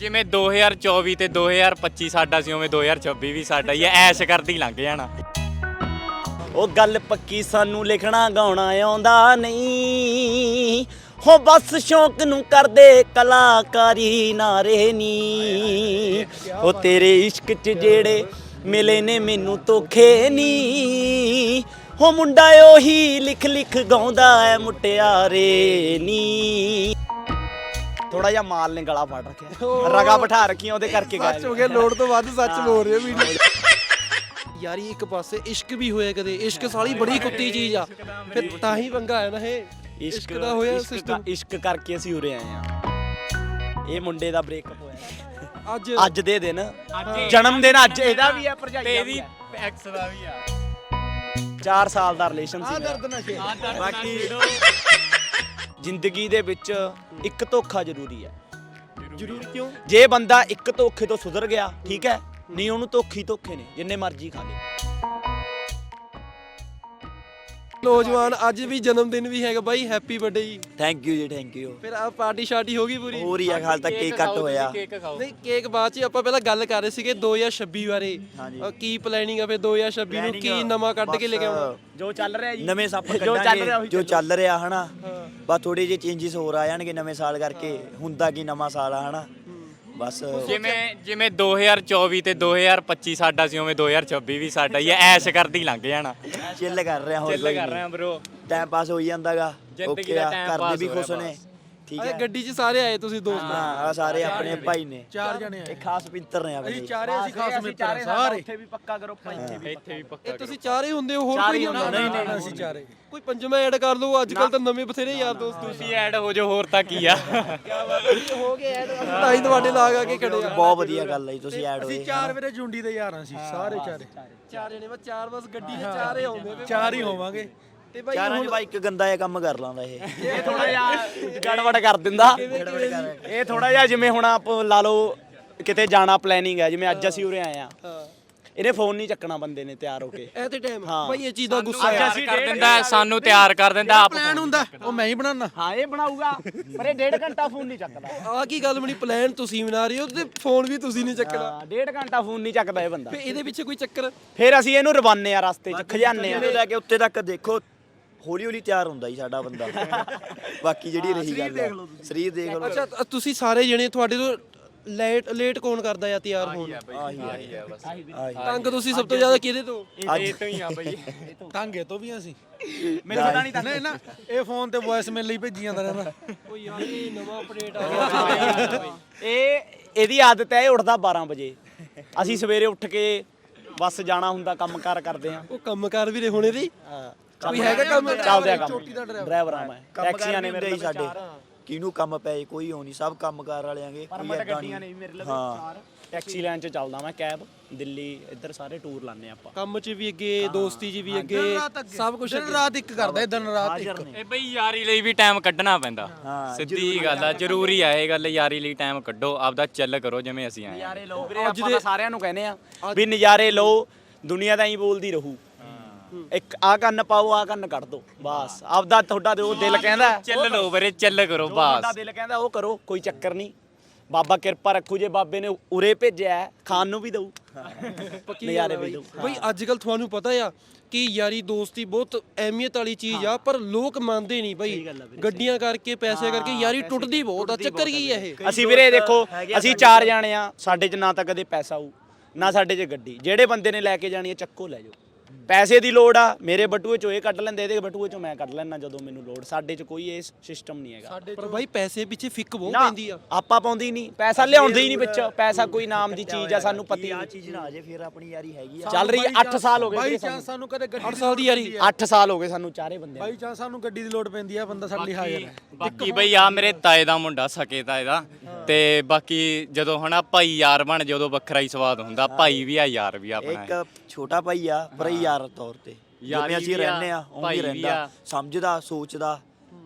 ਜਿਵੇਂ 2024 ਤੇ 2025 ਸਾਡਾ ਸੀ, ਉਵੇਂ 2026 ਵੀ ਸਾਡਾ ਹੀ ਹੈ ਐਸ਼ ਕਰਦੀ ਲੰਘ ਜਾਣਾ। ਉਹ ਗੱਲ ਪੱਕੀ ਸਾਨੂੰ ਲਿਖਣਾ ਗਾਉਣਾ ਆਉਂਦਾ ਨਹੀਂ। ਹੋ ਬਸ ਸ਼ੌਂਕ ਨੂੰ ਕਰਦੇ ਕਲਾਕਾਰੀ ਨਾਰੇ ਨੀ। ਉਹ ਤੇਰੇ ਇਸ਼ਕ 'ਚ ਜਿਹੜੇ ਮਿਲੇ ਨੇ ਮੈਨੂੰ ਧੋਖੇ ਨੀ। ਹੋ ਮੁੰਡਾ ਉਹੀ ਲਿਖ ਲਿਖ ਗਾਉਂਦਾ ਐ, ਮੁਟਿਆਰੇ ਨੀ। ਥੋੜਾ ਜਿਹਾ ਮਾਲ ਨੇ ਗਲਾ ਫੜ ਰੱਖਿਆ। ਰਗਾ ਬਿਠਾ ਰੱਖੀਆਂ ਉਹਦੇ ਕਰਕੇ ਸੱਚ ਹੋ ਗਿਆ ਲੋੜ ਤੋਂ ਵੱਧ ਸੱਚ ਬੋਲ ਰਹੇ ਹੋ ਵੀਡੀਓ। ਯਾਰੀ ਇੱਕ ਪਾਸੇ ਇਸ਼ਕ ਵੀ ਹੋਇਆ ਕਦੇ ਇਸ਼ਕ ਸਾਲੀ ਬੜੀ ਕੁੱਤੀ ਚੀਜ਼ ਆ। ਫਿਰ ਤਾਂ ਹੀ ਪੰਗਾ ਹੈ ਨਾ ਇਹ। ਇਸ਼ਕ ਦਾ ਹੋਇਆ ਸਿਸਟਮ ਇਸ਼ਕ ਕਰਕੇ ਅਸੀਂ ਉਰੇ ਆਏ ਆ ਇਹ ਮੁੰਡੇ ਦਾ ਬ੍ਰੇਕਅਪ ਹੋਇਆ। ਅੱਜ ਅੱਜ ਦੇ ਦਿਨ। ਜਨਮ ਦਿਨ ਅੱਜ ਇਹਦਾ ਵੀ ਤੇ ਭਰਜਾਈ ਦਾ ਵੀ ਐਕਸ ਦਾ ਵੀ ਆ। 4 ਸਾਲ ਦਾ ਰਿਲੇਸ਼ਨ ਆ। ਸੀ। ਦਰਦ ਬਾਕੀ ਜ਼ਿੰਦਗੀ ਦੇ ਵਿੱਚ ਇੱਕ ਧੋਖਾ ਜ਼ਰੂਰੀ ਹੈ। ਜ਼ਰੂਰ ਕਿਉਂ? ਜੇ ਬੰਦਾ ਇੱਕ ਧੋਖੇ ਤੋਂ ਸੁਧਰ ਗਿਆ ਠੀਕ ਹੈ ਨਹੀਂ ਉਹਨੂੰ ਧੋਖੀ ਧੋਖੇ ਨੇ ਜਿੰਨੇ ਮਰਜ਼ੀ ਖਾ ਲੇ ਨੌਜਵਾਨ ਅੱਜ ਵੀ ਜਨਮ ਦਿਨ ਵੀ ਹੈਗਾ ਬਾਈ ਹੈਪੀ ਬਰਥਡੇ ਜੀ। ਥੈਂਕ ਯੂ ਜੀ ਥੈਂਕ ਯੂ ਫਿਰ ਆ ਪਾਰਟੀ ਸ਼ਾਰਟੀ ਹੋ ਗਈ ਪੂਰੀ? ਹੋਰ ਹੀ ਆ ਹਾਲ ਤੱਕ ਕੇਕ ਕੱਟ ਹੋਇਆ। ਨਹੀਂ ਕੇਕ ਬਾਅਦ ਚ ਆਪਾਂ ਪਹਿਲਾਂ ਗੱਲ ਕਰ ਰਹੇ ਸੀਗੇ 2026 ਬਾਰੇ। ਕੀ ਪਲੈਨਿੰਗ ਆ ਫਿਰ 2026 ਨੂੰ? ਕੀ ਨਵਾਂ ਕੱਢ ਕੇ ਲੈ ਕੇ ਆਉਣਾ ਜੋ ਚੱਲ ਰਿਹਾ ਜੀ। ਨਵੇਂ ਸੱਪ ਜੋ ਚੱਲ ਕੱਢਾਂਗੇ ਰਿਹਾ ਉਹੀ ਜੋ ਚੱਲ ਰਿਹਾ। ਹਨਾ। ਬਸ ਥੋੜੇ ਜਿਹੇ ਚੇਂਜਸ ਹੋਰ ਆ ਜਾਣਗੇ ਨਵੇਂ ਸਾਲ ਕਰਕੇ। ਹੁੰਦਾ ਕੀ ਨਵਾਂ ਸਾਲ ਆ ਹਨਾ? ਬਸ ਜਿਵੇਂ ਜਿਵੇਂ 2024 ਤੇ 2025 ਸਾਡਾ ਸੀ ਉਵੇਂ 2026 ਵੀ ਸਾਡਾ ਹੀ ਹੈ ਐਸ਼ ਕਰਦੀ ਲੰਘ ਜਾਣਾ। ਚਿੱਲ ਕਰ ਰਿਹਾ ਹੋਰ ਚੱਲ ਕਰ ਰਹੇ ਆ ਬ్రో ਟਾਈਮ ਪਾਸ ਹੋਈ ਜਾਂਦਾਗਾ। ਜ਼ਿੰਦਗੀ ਓਕੇ ਦਾ ਆ time ਘਰ pass ਦੇ ਵੀ ਹੋ ਰਿਹਾ ਖੁਸ਼ ਨੇ। ਠੀਕ ਹੈ। ਗੱਡੀ 'ਚ ਸਾਰੇ ਆਏ ਤੁਸੀਂ ਦੋਸਤ। ਹਾਂ ਆ ਸਾਰੇ ਆਪਣੇ ਭਾਈ ਨੇ। ਚਾਰ ਜਣੇ ਇਹ ਖਾਸ ਪਿੰਤਰ ਨੇ ਆਪਣੇ ਅਸੀਂ ਚਾਰੇ ਅਸੀਂ ਖਾਸ ਮਿੱਤਰ ਸਾਰੇ। ਉੱਥੇ ਵੀ ਪੱਕਾ ਕਰੋ ਇੱਥੇ ਵੀ ਇੱਥੇ ਵੀ ਪੱਕਾ ਇਹ ਤੁਸੀਂ ਚਾਰੇ ਹੁੰਦੇ ਹੋ ਹੋਰ ਕੋਈ ਨਹੀਂ ਨਹੀਂ, ਨਹੀਂ, ਅਸੀਂ ਚਾਰੇ। ਕੋਈ ਪੰਜਵਾਂ ਐਡ ਕਰ ਲਓ ਅੱਜ ਕੱਲ ਤਾਂ ਨਵੇਂ ਬਥੇਰੇ ਯਾਰ ਦੋਸਤ ਤੁਸੀਂ ਐਡ ਹੋ ਜੋ ਹੋਰ ਤਾਂ ਕੀ ਆ? ਹੋ ਗਏ ਐਡ ਤਾਂ ਹੀ ਤੁਹਾਡੇ ਲਾਗ ਆ ਕੇ ਖੜੇ ਆ। ਬਹੁਤ ਵਧੀਆ ਗੱਲ ਹੈ ਤੁਸੀਂ ਐਡ ਹੋਏ। ਚਾਰ ਵੀਰੇ ਜੁੰਡੀ ਦੇ ਯਾਰਾਂ ਸੀ ਸਾਰੇ ਚਾਰੇ। ਚਾਰ। ਜਣੇ ਬਸ ਚਾਰ ਬਸ ਗੱਡੀ 'ਚ ਚਾਰੇ ਆਉਂਦੇ ਚਾਰ ਹੀ ਹੋਵਾਂਗੇ। ਤੇ ਬਾਈ ਚਾਰਾਂ ਚ ਬਾਈ ਇੱਕ ਗੰਦਾ ਜਿਹਾ ਕੰਮ ਕਰ ਲਾਂਦਾ ਇਹ। ਇਹ ਥੋੜਾ ਜਿਹਾ ਗੜਬੜ ਕਰ ਦਿੰਦਾ। ਇਹ ਥੋੜਾ ਜਿਹਾ ਜਿਵੇਂ ਹੁਣ ਆਪ ਲਾ ਲਓ ਕਿਤੇ ਜਾਣਾ ਪਲੈਨਿੰਗ ਹੈ ਜਿਵੇਂ ਅੱਜ ਅਸੀਂ ਉਰੇ ਆਏ ਆ ਹਾਂ। ਇਹਨੇ ਫੋਨ ਨਹੀਂ ਚੱਕਣਾ ਬੰਦੇ ਨੇ ਤਿਆਰ ਹੋ ਕੇ। ਇਹ ਤੇ ਟਾਈਮ ਹਾਂ। ਬਾਈ ਇਹ ਚੀਜ਼ ਦਾ ਗੁੱਸਾ ਅੱਜ ਆ ਅਸੀਂ ਕਰ ਦਿੰਦਾ ਸਾਨੂੰ ਤਿਆਰ ਕਰ ਦਿੰਦਾ ਆਪ ਪਲਾਨ ਹੁੰਦਾ ਉਹ ਮੈਂ ਹੀ ਬਣਾਉਣਾ ਹਾਂ ਇਹ ਬਣਾਊਗਾ ਪਰ ਇਹ ਡੇਢ ਘੰਟਾ ਫੋਨ ਨਹੀਂ ਚੱਕਦਾ। ਆ ਕੀ ਗੱਲ ਬਣੀ ਪਲਾਨ ਤੁਸੀਂ ਬਣਾ ਰਹੇ ਹੋ ਤੇ ਫੋਨ ਵੀ ਤੁਸੀਂ ਨਹੀਂ ਚੱਕਣਾ। ਹਾਂ ਡੇਢ ਘੰਟਾ ਫੋਨ ਨਹੀਂ ਚੱਕਦਾ ਇਹ ਬੰਦਾ। ਫੇ ਇਹਦੇ ਪਿੱਛੇ ਕੋਈ ਚੱਕਰ? ਫਿਰ ਅਸੀਂ ਇਹਨੂੰ ਰਵਾਨੇ ਆ ਰਸਤੇ 'ਚ ਖਜਾਨੇ ਆ। ਲੈ ਕੇ ਉੱਤੇ ਤੱਕ ਦੇਖੋ ਹੌਲੀ ਹੌਲੀ ਤਿਆਰ ਹੁੰਦਾ ਜੀ ਸਾਡਾ ਬੰਦਾ। ਬਾਕੀ ਜਿਹੜੀ ਰਹੀ ਗੱਲ ਹੈ ਸਰੀਰ ਦੇਖ ਲਓ। ਅੱਛਾ ਅ- ਤੁਸੀਂ ਸਾਰੇ ਜਣੇ ਤੁਹਾਡੇ ਤੋਂ ਲੇਟ ਲੇਟ ਕੌਣ ਕਰਦਾ ਆ ਤਿਆਰ ਹੋਣ? ਆਹੀ ਆਹੀ ਬਸ। ਤੰਗ ਤੁਸੀਂ ਸਭ ਤੋਂ ਜ਼ਿਆਦਾ ਕਿਹਦੇ ਤੋਂ? ਇਹ ਤੋਂ ਹੀ ਆ ਬਈ। ਟਾਂਗੇ ਤੋਂ ਵੀ ਅਸੀਂ। ਮੇਰੇ ਪਤਾ ਨਹੀਂ ਨਹੀਂ ਨਾ ਇਹ ਫੋਨ ਤੇ ਵੌਇਸ ਮੇਲ ਲਈ ਭੇਜੀ ਜਾਂਦਾ ਰਹਿੰਦਾ। ਉਹ ਯਾਰ ਇਹ ਨਵਾਂ ਅਪਡੇਟ ਆ ਗਿਆ। ਇਹ ਇਹਦੀ ਆਦਤ ਹੈ ਇਹ ਉੱਠਦਾ 12 ਵਜੇ। ਅਸੀਂ ਸਵੇਰੇ ਉੱਠ ਕੇ ਬੱਸ ਜਾਣਾ ਹੁੰਦਾ ਕੰਮਕਾਰ ਕਰਦੇ ਆ ਉਹ ਕੰਮਕਾਰ ਵੀ ਰਹੇ ਹੋਣੇ ਦੀ ਕੋਈ ਹੈਗਾ ਕੰਮ? ਚੱਲਦੇ ਆ ਕੰਮ। ਦਾ driver। ਡਰਾਈਵਰ ਆ ਮੈਂ। ਟੈਕਸੀਆਂ ਨੇ ਮੇਰੇ ਸਾਡੇ। ਕਿਹਨੂੰ ਕੰਮ ਪਏ ਕੋਈ ਹੋ ਨਹੀਂ ਸਭ ਕੰਮਕਾਰ ਵਾਲਿਆਂਗੇ ਕੋਈ ਏਦਾਂ ਨਹੀਂ। ਹਾਂ। ਟੈਕਸੀ ਲਾਈਨ 'ਚ ਚੱਲਦਾ ਮੈਂ ਕੈਬ। ਦਿੱਲੀ ਇੱਧਰ ਸਾਰੇ ਟੂਰ ਲਾਣੇ ਆਪਾਂ। ਕੰਮ 'ਚ ਵੀ ਅੱਗੇ ਦੋਸਤੀ 'ਚ ਵੀ ਅੱਗੇ ਸਭ ਕੁਝ ਦਿਨ ਰਾਤ ਇੱਕ ਕਰਦਾ ਇਹ ਦਿਨ ਰਾਤ ਇੱਕ। ਹਾਜ਼ਰ ਨੇ। ਇਹ ਬਈ ਯਾਰੀ ਲਈ ਵੀ ਟਾਈਮ ਕੱਢਣਾ ਪੈਂਦਾ। ਹਾਂ, ਸਿੱਧੀ ਗੱਲ ਆ ਜ਼ਰੂਰੀ ਆ ਇਹ ਗੱਲ ਯਾਰੀ ਲਈ ਟਾਈਮ ਕੱਢੋ ਆਪਦਾ ਚੱਲ ਕਰੋ ਜਿਵੇਂ ਅਸੀਂ ਆਏ ਆ। ਨਜ਼ਾਰੇ ਲਓ ਵੀਰੇ ਆਪਾਂ ਤਾਂ ਸਾਰਿਆਂ ਨੂੰ ਕਹਿੰਦੇ ਆ ਵੀ ਨਜ਼ਾਰੇ ਲਓ ਦੁਨੀਆ ਤਾਂ ਹੀ ਬੋਲਦੀ ਰਹੂ। ਇੱਕ ਆ ਕੰਨ ਪਾਓ ਆ ਕੰਨ ਕੱਢ ਦੋ ਬਸ। ਆਪਦਾ ਤੁਹਾਡਾ ਤੇ ਉਹ ਦਿਲ ਕਹਿੰਦਾ ਚੱਲ ਲੋ ਵੀਰੇ ਚੱਲ ਕਰੋ ਤੁਹਾਡਾ ਬਸ। ਦਿਲ ਕਹਿੰਦਾ ਉਹ ਕਰੋ ਕੋਈ ਚੱਕਰ ਨਹੀਂ। ਬਾਬਾ ਕਿਰਪਾ ਰੱਖੂ ਜੇ ਬਾਬੇ ਨੇ ਉਰੇ ਭੇਜਿਆ ਹੈ, ਖਾਣ ਨੂੰ ਵੀ ਦਊ। ਪੱਕੀ ਨਜ਼ਾਰੇ ਆ ਵੀ ਬਾਈ। ਦਊ। ਬਈ ਅੱਜ ਕੱਲ ਤੁਹਾਨੂੰ ਪਤਾ ਆ ਕਿ ਯਾਰੀ ਦੋਸਤੀ ਬਹੁਤ ਅਹਿਮੀਅਤ ਵਾਲੀ ਚੀਜ਼ ਆ ਪਰ ਲੋਕ ਮੰਨਦੇ ਨਹੀਂ ਬਈ। ਗੱਡੀਆਂ ਕਰਕੇ ਪੈਸੇ ਕਰਕੇ ਯਾਰੀ ਟੁੱਟਦੀ ਬਹੁਤ ਆ। ਚੱਕਰ ਕੀ ਆ ਇਹ? ਅਸੀਂ ਵੀਰੇ ਦੇਖੋ ਅਸੀਂ ਚਾਰ ਜਾਣੇ ਆ ਸਾਡੇ 'ਚ ਨਾ ਤਾਂ ਕਦੇ ਪੈਸਾ ਆਊ ਨਾ ਸਾਡੇ 'ਚ ਗੱਡੀ। ਜਿਹੜੇ ਬੰਦੇ ਨੇ ਲੈ ਕੇ ਜਾਣੀ ਹੈ ਚੱਕੋ ਲੈ ਜਾਓ। ਪੈਸੇ ਦੀ ਲੋੜ ਆ ਮੇਰੇ ਬਟੂਏ 'ਚੋਂ ਇਹ ਕੱਢ ਲੈਂਦੇ ਇਹਦੇ ਬਟੂਏ 'ਚੋਂ ਮੈਂ ਕੱਢ ਲੈਣਾ ਜਦੋਂ ਮੈਨੂੰ ਲੋੜ ਸਾਡੇ 'ਚ ਕੋਈ ਇਹ ਸਿਸਟਮ ਨਹੀਂ ਹੈਗਾ। ਪਰ ਬਾਈ ਪੈਸੇ ਪਿੱਛੇ ਫਿੱਕ ਬਹੁਤ ਪੈਂਦੀ ਆ। ਆਪਾਂ ਪਾਉਂਦੀ ਨਹੀਂ ਪੈਸਾ ਲਿਆਉਂਦੇ ਹੀ ਨਹੀਂ ਵਿੱਚ ਪੈਸਾ ਕੋਈ ਨਾਮ ਦੀ ਚੀਜ਼ ਆ ਸਾਨੂੰ ਪਤੀ ਆ ਚੀਜ਼ ਨਾ ਆ ਜੇ ਫਿਰ ਆਪਣੀ ਯਾਰੀ ਹੈਗੀ ਆ। ਚੱਲ ਰਹੀ 8 ਸਾਲ ਹੋ ਗਏ ਬਾਈ ਚਾਂਸ ਸਾਨੂੰ। ਕਦੇ ਗੱਡੀ 8 ਸਾਲ ਦੀ ਯਾਰੀ 8 ਸਾਲ ਹੋ ਗਏ ਸਾਨੂੰ ਚਾਰੇ ਬੰਦੇ ਬਾਈ ਚਾਂਸ ਸਾਨੂੰ ਗੱਡੀ ਦੀ ਲੋੜ ਪੈਂਦੀ ਆ ਬੰਦਾ ਸਾਡੇ ਲਈ ਹਾਜ਼ਰ ਹੈ। ਬਾਕੀ ਬਈ ਆ ਮੇਰੇ ਤਾਏ ਦਾ ਮੁੰਡਾ ਸਕੇ ਤਾਏ ਦਾ। ਤੇ ਬਾਕੀ ਜਦੋਂ ਹਨਾ ਭਾਈ ਯਾਰ ਬਣ ਜਦੋਂ ਵੱਖਰਾ ਹੀ ਸਵਾਦ ਹੁੰਦਾ ਭਾਈ ਵੀ ਆ ਯਾਰ ਵੀ ਆਪਣਾ ਇੱਕ ਛੋਟਾ ਭਾਈ ਆ ਪਰ ਯਾਰ ਤੌਰ ਤੇ। ਯਾਰੀ ਜਿਵੇਂ ਅਸੀਂ ਵੀ ਆ, ਰਹਿੰਦੇ ਆ ਉਹ ਭਾਈ ਵੀ ਵੀ ਰਹਿੰਦਾ। ਆ। ਸਮਝਦਾ ਸੋਚਦਾ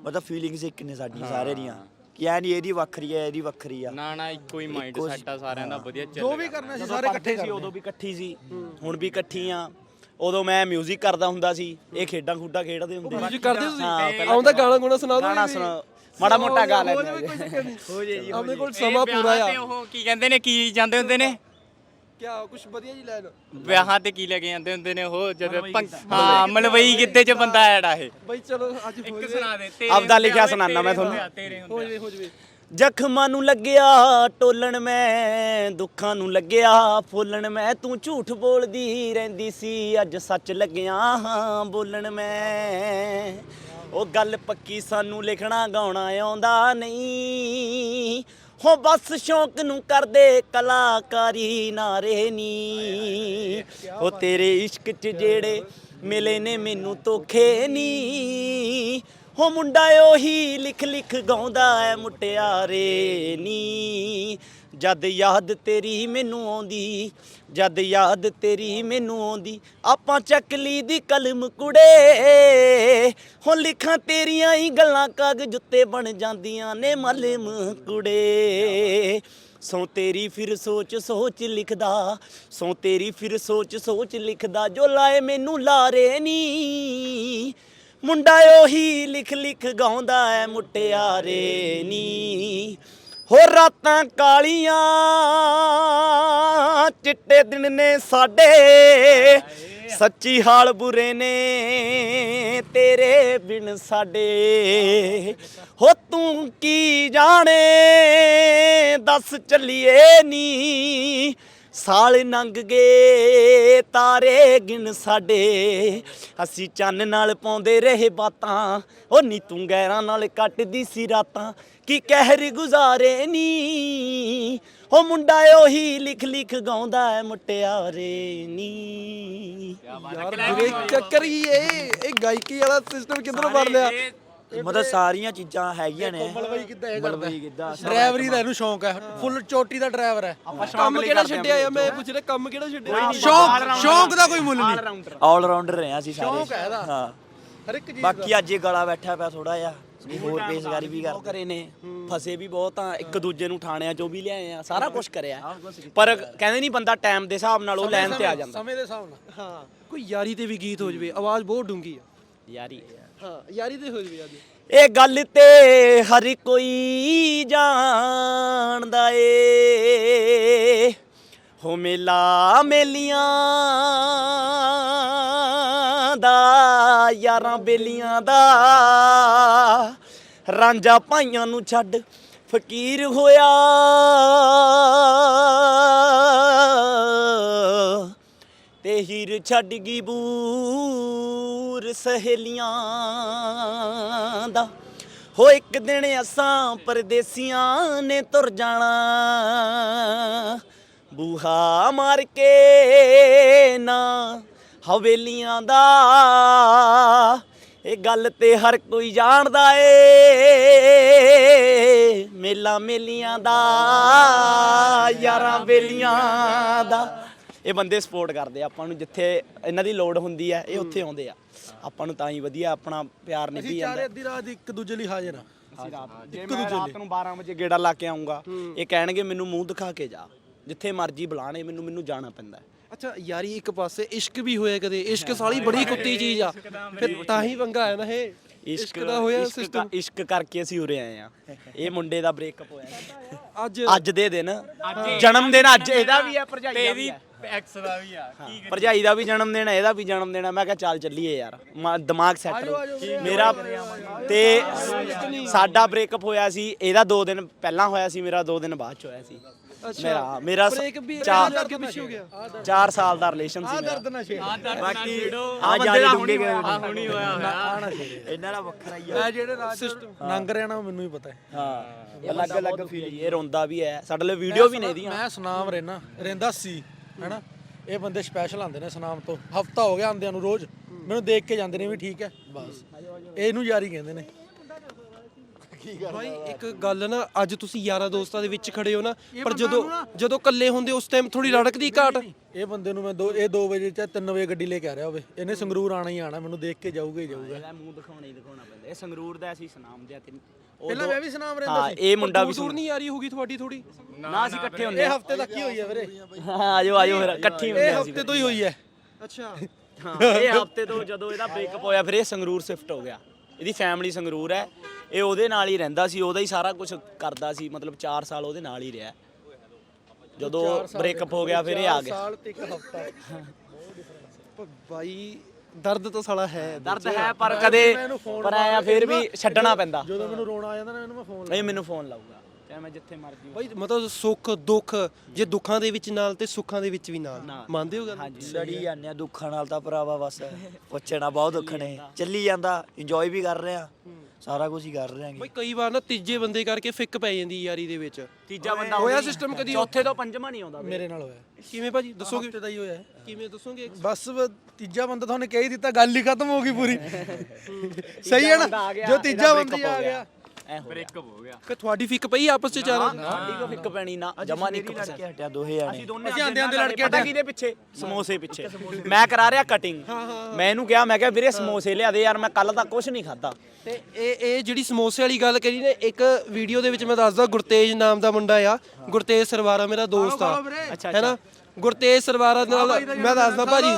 ਮਤਲਬ ਫੀਲਿੰਗਸ ਇੱਕ ਨੇ ਸਾਡੀ ਸਾਰੇ ਦੀਆਂ। ਕਿ ਐ ਨਹੀਂ ਇਹਦੀ ਵੱਖਰੀ ਆ ਇਹਦੀ ਵੱਖਰੀ ਆ। ਨਾ ਨਾ ਇੱਕੋ ਹੀ ਮਾਈਂਡ ਇੱਕੋ ਸੈਟ ਆ ਸਾਰਿਆਂ ਦਾ ਵਧੀਆ ਚੱਲ ਜੋ ਵੀ ਕਰਨਾ ਸੀ ਸਾਰੇ ਇਕੱਠੇ ਸੀ। ਉਦੋਂ ਵੀ ਇਕੱਠੀ ਸੀ। ਹੁਣ ਵੀ ਇਕੱਠੀ ਆ। ਉਦੋਂ ਮੈਂ 뮤직 ਕਰਦਾ ਹੁੰਦਾ ਸੀ ਇਹ ਖੇਡਾਂ ਖੂਡਾਂ ਖੇਡਦੇ ਹੁੰਦੇ ਤੁਸੀਂ ਕਰਦੇ ਤੁਸੀਂ? ਪਹਿਲਾਂ ਆਉਂਦਾ ਗਾਣਾ ਗੁਣਾ ਸੁਣਾ ਦੋ ਗਾਣਾ ਸੁਣਾ ਮਾੜਾ ਮੋਟਾ ਗਾ ਲੈਂਦੇ ਜਾਵੇ ਕੋਈ ਚੱਕਰ ਨਹੀਂ ਹੋ ਜੇ ਜੀ ਆਪਣੇ ਕੋਲ ਸਮਾਂ ਪੂਰਾ ਆ। ਉਹ ਕੀ ਕਹਿੰਦੇ ਨੇ ਕੀ ਜਾਂਦੇ ਹੁੰਦੇ ਨੇ? ਕਿਆ ਕੁਝ ਵਧੀਆ ਜੀ ਲੈਣ। ਵਿਆਹਾਂ ਤੇ ਕੀ ਲੈ ਕੇ ਜਾਂਦੇ ਹੁੰਦੇ ਨੇ ਉਹ? ਜਦੋਂ ਭੰਗ- ਹਾਂ ਮਲਵਈ ਗਿੱਧੇ। 'ਚ ਬੰਦਾ ਐੜਾ ਇਹ। ਬਈ ਚਲੋ ਅੱਜ ਹੋ ਇੱਕ ਜਾਵੇ ਸੁਣਾ ਦੇ ਤੇਰੇ ਆਪਦਾ ਲਿਖਿਆ ਹੁੰਦੇ ਆ, ਸੁਣਾਨਾ ਮੈਂ ਤੁਹਾਨੂੰ। ਹੋ। ਜਾਵੇ ਹੋ ਜਾਵੇ ਜ਼ਖਮਾਂ ਨੂੰ ਲੱਗਿਆ ਟੋਲਣ ਮੈਂ ਦੁੱਖਾਂ ਨੂੰ ਲੱਗਿਆ ਫੁੱਲਣ ਮੈਂ। ਤੂੰ ਝੂਠ ਬੋਲਦੀ ਰਹਿੰਦੀ ਸੀ ਅੱਜ ਸੱਚ ਲੱਗਿਆ ਹਾਂ ਬੋਲਣ ਮੈਂ। ਉਹ ਗੱਲ ਪੱਕੀ ਸਾਨੂੰ ਲਿਖਣਾ ਗਾਉਣਾ ਆਉਂਦਾ ਨਹੀਂ। ਹੋ ਬਸ ਸ਼ੌਂਕ ਨੂੰ ਕਰਦੇ ਕਲਾਕਾਰੀ ਨਾਰੇ ਨੀ। ਉਹ ਤੇਰੇ ਇਸ਼ਕ 'ਚ ਜਿਹੜੇ ਮਿਲੇ ਨੇ ਮੈਨੂੰ ਧੋਖੇ ਨੀ। ਹੋ ਮੁੰਡਾ ਉਹੀ ਲਿਖ ਲਿਖ ਗਾਉਂਦਾ ਐ ਮੁਟਿਆਰੇ ਨੀ। ਜਦ ਯਾਦ ਤੇਰੀ ਮੈਨੂੰ ਆਉਂਦੀ, ਜਦ ਯਾਦ ਤੇਰੀ ਮੈਨੂੰ ਆਉਂਦੀ, ਆਪਾਂ ਚੱਕ ਲਈ ਦੀ ਕਲਮ ਕੁੜੇ। ਹੁਣ ਲਿਖਾਂ ਤੇਰੀਆਂ ਹੀ ਗੱਲਾਂ ਕਾਗਜ਼ ਉੱਤੇ ਬਣ ਜਾਂਦੀਆਂ ਨੇ ਮਲਮ ਕੁੜੇ। ਸੋ ਤੇਰੀ ਫਿਰ ਸੋਚ ਸੋਚ ਲਿਖਦਾ, ਸੋ ਤੇਰੀ ਫਿਰ ਸੋਚ ਸੋਚ ਲਿਖਦਾ, ਜੋ ਲਾਏ ਮੈਨੂੰ ਲਾਰੇ ਨੀ। ਮੁੰਡਾ ਉਹੀ ਲਿਖ ਲਿਖ ਗਾਉਂਦਾ ਐ ਮੁਟਿਆਰੇ ਨੀ। ਹੋ ਰਾਤਾਂ ਕਾਲੀਆਂ, ਚਿੱਟੇ ਦਿਨ ਨੇ ਸਾਡੇ। ਸੱਚੀ ਹਾਲ ਬੁਰੇ ਨੇ, ਤੇਰੇ ਬਿਨ ਸਾਡੇ। ਹੋ ਤੂੰ ਕੀ ਜਾਣੇ, ਦੱਸ ਚੱਲੀਏ ਨੀ। ਸਾਲ ਲੰਘ ਗਏ, ਤਾਰੇ ਗਿਣ ਸਾਡੇ। ਅਸੀਂ ਚੰਨ ਨਾਲ ਪਾਉਂਦੇ ਰਹੇ ਬਾਤਾਂ ਉਹ ਨੀ ਤੂੰ ਗੈਰਾਂ ਨਾਲ ਕੱਟਦੀ ਸੀ ਰਾਤਾਂ। ਕੀ ਕਹਿਰ ਗੁਜ਼ਾਰੇ ਨੀ? ਉਹ ਮੁੰਡਾ ਉਹੀ ਲਿਖ ਲਿਖ ਗਾਉਂਦਾ ਐ ਮੁਟਿਆਰੇ ਨੀ। ਯਾਰ ਚੱਕਰ ਹੀ ਇਹ ਇਹ ਗਾਇਕੀ ਵਾਲਾ ਸਿਸਟਮ ਕਿੱਧਰੋਂ ਬਣ ਲਿਆ ਮਤਲਬ ਸਾਰੀਆਂ ਚੀਜ਼ਾਂ ਹੈਗੀਆਂ ਨੇ। ਮਲਵਈ ਕਿੱਦਾਂ ਇਹ ਕਰਦਾ? ਕਿੱਦਾਂ? ਡਰਾਈਵਰੀ ਦਾ ਇਹਨੂੰ ਸ਼ੌਂਕ ਹੈ। ਫੁੱਲ ਚੋਟੀ ਦਾ ਡਰਾਈਵਰ ਹੈ। ਕੰਮ ਕਿਹੜਾ ਛੱਡਿਆ ਆ ਮੈਂ ਪੁੱਛ ਰਿਹਾ ਕੰਮ ਕਿਹੜਾ ਛੱਡਿਆ? ਸ਼ੌਂਕ ਸ਼ੌਂਕ ਦਾ ਕੋਈ ਮੁੱਲ ਨਹੀਂ। ਆਲ ਰਾਉਂਡਰ ਰਹੇ ਅਸੀਂ ਸਾਰੇ। ਸ਼ੌਂਕ ਹੈ ਇਹਦਾ। ਹਾਂ। ਹਰ ਇੱਕ ਚੀਜ਼ ਬਾਕੀ ਅੱਜ ਇਹ ਗਲਾ ਬੈਠਾ ਪਿਆ ਥੋੜਾ ਜਿਹਾ। ਵੀ ਹੋਰ ਪੇਸ਼ਕਾਰੀ ਵੀ ਕਰ ਕਰੇ ਨੇ। ਫਸੇ ਵੀ ਬਹੁਤ ਆ ਇੱਕ ਦੂਜੇ ਨੂੰ ਥਾਣਿਆਂ ਚੋਂ ਵੀ ਲਿਆਏ ਆ ਸਾਰਾ ਕੁਝ ਕਰਿਆ। ਪਰ ਕਹਿੰਦੇ ਨਹੀਂ ਬੰਦਾ ਟਾਈਮ ਦੇ ਹਿਸਾਬ ਨਾਲ ਉਹ ਲਾਈਨ ਤੇ ਆ ਜਾਂਦਾ। ਸਮੇਂ ਦੇ ਹਿਸਾਬ ਨਾਲ ਹਾਂ। ਕੋਈ ਯਾਰੀ ਤੇ ਵੀ ਗੀਤ ਹੋ ਜਵੇ ਆਵਾਜ਼ ਬਹੁਤ ਡੂੰਗੀ ਆ। ਯਾਰੀ। ਹਾਂ ਯਾਰੀ ਤੇ ਹੋ ਜਵੇ ਅੱਜ ਇਹ ਗੱਲ ਤੇ ਹਰ ਕੋਈ ਜਾਣਦਾ ਏ। ਹੋ ਮੇਲਾ ਮੇਲੀਆਂ ਦਾ, ਯਾਰਾਂ ਬੇਲੀਆਂ ਦਾ। ਰਾਂਝਾ ਭਾਈਆਂ ਨੂੰ ਛੱਡ ਫਕੀਰ ਹੋਇਆ। ਤੇ ਹੀਰ ਛੱਡ ਗਈ ਬੂਰ ਸਹੇਲੀਆਂ ਦਾ। ਹੋ ਇੱਕ ਦਿਨ ਅਸਾਂ ਪਰਦੇਸੀਆਂ ਨੇ ਤੁਰ ਜਾਣਾ। ਬੂਹਾ ਮਾਰ ਕੇ ਨਾ ਹਵੇਲੀਆਂ ਦਾ। ਇਹ ਗੱਲ ਤੇ ਹਰ ਕੋਈ ਜਾਣਦਾ ਏ। ਮੇਲਾ ਮੇਲੀਆਂ ਦਾ ਯਾਰਾਂ ਬੇਲੀਆਂ ਦਾ। ਇਹ ਬੰਦੇ ਸਪੋਰਟ ਕਰਦੇ ਆ ਆਪਾਂ ਨੂੰ ਜਿੱਥੇ ਇਹਨਾਂ ਦੀ ਲੋੜ ਹੁੰਦੀ ਹੈ ਇਹ ਉੱਥੇ ਆਉਂਦੇ ਆ। ਆਪਾਂ ਨੂੰ ਤਾਂ ਹੀ ਵਧੀਆ ਆਪਣਾ ਪਿਆਰ ਨਿਭੀ ਅਸੀਂ ਜਾਂਦਾ। ਚਾਰੇ ਅੱਧੀ ਰਾਤ ਇੱਕ ਦੂਜੇ ਲਈ ਹਾਜ਼ਰ ਆ। ਜੇ। ਮੈਂ ਰਾਤ ਨੂੰ 12 ਵਜੇ ਗੇੜਾ ਲਾ ਕੇ ਆਉਂਗਾ ਇਹ ਕਹਿਣਗੇ ਮੈਨੂੰ ਮੂੰਹ ਦਿਖਾ ਕੇ ਜਾ। ਜਿੱਥੇ ਮਰਜ਼ੀ ਬੁਲਾਣੇ ਮੈਨੂੰ ਮੈਨੂੰ ਜਾਣਾ ਪੈਂਦਾ। ਹੈ। ਅੱਛਾ ਯਾਰੀ ਇੱਕ ਪਾਸੇ ਇਸ਼ਕ ਵੀ ਹੋਇਆ ਕਦੇ? ਇਸ਼ਕ ਸਾਲੀ ਬੜੀ ਕੁੱਤੀ ਚੀਜ਼ ਆ। ਫਿਰ ਤਾਂ ਹੀ ਪੰਗਾ ਆਇਆ ਨਾ ਇਹ? ਇਸ਼ਕ ਦਾ ਹੋਇਆ ਇਸ਼ਕ ਦਾ- ਸਿਸਟਮ ਇਸ਼ਕ ਕਰਕੇ ਅਸੀਂ ਉਰੇ ਆਏ ਆ ਇਹ ਮੁੰਡੇ ਦਾ ਬ੍ਰੇਕਅਪ ਹੋਇਆ। ਅੱਜ ਅੱਜ ਦੇ ਦਿਨ। ਜਨਮ ਦਿਨ ਅੱਜ ਇਹਦਾ ਵੀ ਹੈ ਭਰਜਾਈ ਦਾ ਵੀ ਐਕਸ ਦਾ ਵੀ ਆ। ਕੀ ਭਰਜਾਈ ਦਾ ਵੀ ਜਨਮ ਦਿਨ ਹੈ ਇਹਦਾ ਵੀ ਜਨਮ ਦਿਨ ਹੈ ਮੈਂ ਕਿਹਾ ਚੱਲ ਚੱਲੀਏ ਯਾਰ। ਮ- ਦਿਮਾਗ ਸੈੱਟ ਮੇਰਾ ਤੇ ਸਾਡਾ ਬ੍ਰੇਕਅਪ ਹੋਇਆ ਸੀ ਇਹਦਾ 2 ਦਿਨ ਪਹਿਲਾਂ ਹੋਇਆ ਸੀ ਮੇਰਾ 2 ਦਿਨ ਬਾਅਦ ਚ ਹੋਇਆ ਸੀ। ਮੇਰਾ ਮੇਰਾ ਬ੍ਰੇਕ ਵੀ ਚਾਰ ਪਿੱਛੇ ਹੋ ਗਿਆ। 4 ਸਾਲ ਦਾ ਰਿਲੇਸ਼ਨ ਸੀ ਆ ਮੇਰਾ। ਦਰਦ ਨਾ ਛੇੜ ਬਾਕੀ ਆ ਬੰਦੇ ਦਾ ਹੁਣੀ ਗਏ ਆ ਹੁਣੀ ਹੋਇਆ। ਹੋਇਆ ਇਹਨਾਂ ਦਾ ਵੱਖਰਾ ਹੀ ਆ। ਮੈਂ ਜਿਹੜੇ ਰਾਤ ਨੰਗ ਰਿਹਾ ਨਾ ਮੈਨੂੰ ਹੀ ਪਤਾ ਹੈ। ਹਾਂ। ਅਲੱਗ ਅਲੱਗ ਫੀਲ ਇਹ ਰੋਂਦਾ ਵੀ ਹੈ। ਸਾਡੇ ਲਈ ਵੀਡੀਓ ਵੀ ਨੇ ਇਹਦੀਆਂ। ਮੈਂ ਸੁਨਾਮ ਰਹਿਣਾ ਰਹਿੰਦਾ ਸੀ ਹੈਨਾ? ਇਹ ਬੰਦੇ ਸਪੈਸ਼ਲ ਆਉਂਦੇ ਨੇ ਸੁਨਾਮ ਤੋਂ। ਹਫਤਾ ਹੋ ਗਿਆ ਆਉਂਦਿਆਂ ਨੂੰ ਰੋਜ਼। ਮੈਨੂੰ ਦੇਖ ਕੇ ਜਾਂਦੇ ਨੇ ਵੀ ਠੀਕ ਹੈ। ਬਸ। ਇਹਨੂੰ ਯਾਰੀ ਕਹਿੰਦੇ ਨੇ। ਭਾਈ ਇੱਕ ਗੱਲ ਨਾ ਅੱਜ ਤੁਸੀਂ ਯਾਰਾਂ ਦੋਸਤਾਂ ਦੇ ਵਿੱਚ ਖੜੇ ਹੋ ਨਾ ਪਰ ਜਦੋਂ ਜਦੋਂ ਇਕੱਲੇ ਹੁੰਦੇ ਉਸ ਟਾਈਮ ਥੋੜੀ ਰੜਕਦੀ ਘਾਟ। ਇਹ ਬੰਦੇ ਨੂੰ ਮੈਂ ਦੋ ਇਹ 2 ਵਜੇ ਚਾਹੇ 3 ਵਜੇ ਗੱਡੀ ਲੈ ਕੇ ਆ ਰਿਹਾ ਹੋਵੇ। ਇਹਨੇ ਸੰਗਰੂਰ ਆਣਾ ਹੀ ਆਣਾ ਮੈਨੂੰ ਦੇਖ ਕੇ ਜਾਊਗਾ ਹੀ ਜਾਊਗਾ। ਮੂੰਹ ਦਿਖਾਉਣਾ ਹੀ ਦਿਖਾਉਣਾ ਪੈਂਦਾ। ਇਹ ਸੰਗਰੂਰ ਦਾ ਅਸੀਂ ਸੁਨਾਮ ਦਿਆ ਤੇ ਪਹਿਲਾਂ ਮੈਂ ਵੀ ਸੁਨਾਮ ਰਹਿੰਦਾ ਹਾਂ ਇਹ ਮੁੰਡਾ ਵੀ ਦੂਰ ਨਹੀਂ ਯਾਰੀ ਹੋਗੀ ਤੁਹਾਡੀ ਥੋੜੀ ਨਾ ਅਸੀਂ ਇਕੱਠੇ ਹੁੰਦੇ ਇਹ ਹਫ਼ਤੇ ਤੱਕ ਹੀ ਹੋਈ ਹੈ ਵੀਰੇ। ਹਾਂ ਆਜੋ ਆਜੋ ਫਿਰ ਇਕੱਠੇ ਹੁੰਦੇ ਇਹ ਆ ਹਫ਼ਤੇ ਤੋਂ ਹੀ ਹੋਈ ਹੈ ਅੱਛਾ ਹਾਂ ਇਹ ਹਫ਼ਤੇ ਤੋਂ ਜਦੋਂ ਇਹਦਾ ਬ੍ਰੇਕਅਪ ਹੋਇਆ ਫਿਰ ਇਹ ਸੰਗਰੂਰ ਸ਼ਿਫਟ ਹੋ ਗਿਆ। ਇਹਦੀ ਫੈਮਿਲੀ ਸੰਗਰੂਰ ਹੈ। ਇਹ ਉਹਦੇ ਨਾਲ ਹੀ ਰਹਿੰਦਾ ਸੀ ਉਹਦਾ ਹੀ ਸਾਰਾ ਕੁਝ ਕਰਦਾ ਸੀ ਮਤਲਬ 4 ਸਾਲ ਉਹਦੇ ਨਾਲ ਹੀ ਰਿਹਾ। ਜਦੋਂ ਬ੍ਰੇਕਅਪ ਹੋ ਗਿਆ ਫਿਰ ਇਹ ਆ ਗਿਆ। ਸਾਲ ਤੇ ਇੱਕ ਹਫਤਾ। ਬਾਈ ਦਰਦ ਤਾਂ ਸਾਲਾ ਹੈ ਦਰਦ ਹੈ ਪਰ ਕਦੇ ਪਰ ਆਇਆ ਫਿਰ ਵੀ ਛੱਡਣਾ ਪੈਂਦਾ। ਜਦੋਂ ਮੈਨੂੰ ਰੋਣਾ ਆ ਜਾਂਦਾ ਨਾ ਇਹਨੂੰ ਮੈਂ ਫੋਨ ਇਹ ਮੈਨੂੰ ਫੋਨ ਲਾਊਗਾ। ਚਾਹੇ ਮੈਂ ਜਿੱਥੇ ਮਰਜ਼ੀ ਬਾਈ ਮਤਲਬ ਸੁੱਖ ਦੁੱਖ ਜੇ ਦੁੱਖਾਂ ਦੇ ਵਿੱਚ ਨਾਲ ਤੇ ਸੁੱਖਾਂ ਦੇ ਵਿੱਚ ਵੀ ਨਾਲ। ਨਾਲ। ਮੰਨਦੇ ਹੋ ਗੱਲ? ਹਾਂਜੀ ਲੜੀ ਜਾਂਦੇ ਆ ਦੁੱਖਾਂ ਨਾਲ ਤਾਂ ਭਰਾਵਾ ਬਸ। ਪੁੱਛਣਾ ਬਹੁਤ ਦੁੱਖ ਨੇ। ਚੱਲੀ ਜਾਂਦਾ ਇੰਜੋਏ ਵੀ ਕਰ ਰਹੇ। ਆ ਸਾਰਾ ਕੁਝ ਹੀ ਕਰ ਰਹੇ ਆਂਗੇ ਬਾਈ ਕਈ ਵਾਰ ਨਾ ਤੀਜੇ ਬੰਦੇ ਕਰਕੇ ਫਿੱਕ ਪੈ ਜਾਂਦੀ ਯਾਰੀ ਦੇ ਵਿੱਚ। ਤੀਜਾ ਬੰਦਾ ਹੋਇਆ system ਕਦੀ? ਚੌਥੇ ਤੋਂ ਪੰਜਵਾਂ ਨਹੀਂ ਆਉਂਦਾ ਮੇਰੇ ਨਾਲ ਹੋਇਆ। ਕਿਵੇਂ ਭਾਜੀ? ਦੱਸੋਗੇ? ਹਫ਼ਤੇ ਦਾ ਹੀ ਹੋਇਆ। ਕਿਵੇਂ ਦੱਸੋਗੇ? ਬਸ ਵ- ਤੀਜਾ ਬੰਦਾ ਤੁਹਾਨੂੰ ਕਹਿ ਹੀ ਦਿੱਤਾ ਗੱਲ ਹੀ ਖਤਮ ਹੋ ਗਈ ਪੂਰੀ। ਸਹੀ ਹੈ ਬੰਦਾ ਨਾ? ਆ ਗਿਆ, ਜੋ ਇਹਦਾ ਤੀਜਾ breakup ਬੰਦਾ ਆ ਗਿਆ। ਐ ਹੋ ਗਿਆ। ਬ੍ਰੇਕਅਪ ਹੋ ਗਿਆ। ਕਿ ਤੁਹਾਡੀ ਫਿੱਕ ਪਈ ਆਪਸ ਚ ਚਾਰਾਂ ਦੀ? ਸਾਡੀ ਕੋ ਫਿੱਕ ਪੈਣੀ? ਨਾ ਜਮਾ ਨਹੀਂ ਇੱਕ ਹਟਿਆ ਦੋਹੇ ਅਸੀਂ ਦੋਨੇ ਅਸੀਂ ਆਂਦੇ ਆਂਦੇ ਲੜ ਕੇ ਪਤਾ। ਕਿਹਦੇ ਪਿੱਛੇ? ਸਮੋਸੇ ਪਿੱਛੇ। ਮੈਂ ਕਰਾ ਰਿਹਾ ਕਟਿੰਗ ਮੈਂ ਇਹਨੂੰ ਕਿਹਾ ਮੈਂ ਕਿਹਾ ਵੀਰੇ ਸਮੋਸੇ ਲਿਆ ਦੇ ਯਾਰ ਮੈਂ ਕੱਲ ਦਾ ਕੁਝ ਨਹੀਂ ਖਾਦਾ ਤੇ ਇਹ ਇਹ ਜਿਹੜੀ ਸਮੋਸੇ ਵਾਲੀ ਗੱਲ ਕਰੀ ਨੇ ਇੱਕ ਵੀਡੀਓ ਦੇ ਵਿੱਚ ਮੈਂ ਦੱਸਦਾ ਗੁਰਤੇਜ ਨਾਮ ਦਾ ਮੁੰਡਾ ਆ। ਗੁਰਤੇਜ ਸਰਵਾਰਾ ਮੇਰਾ ਦੋਸਤ ਆ। ਹੈਨਾ ਗੁਰਤੇਜ ਸਰਵਾਰਾ ਨਾਲ ਮੈਂ ਦੱਸਦਾ ਭਾਜੀ।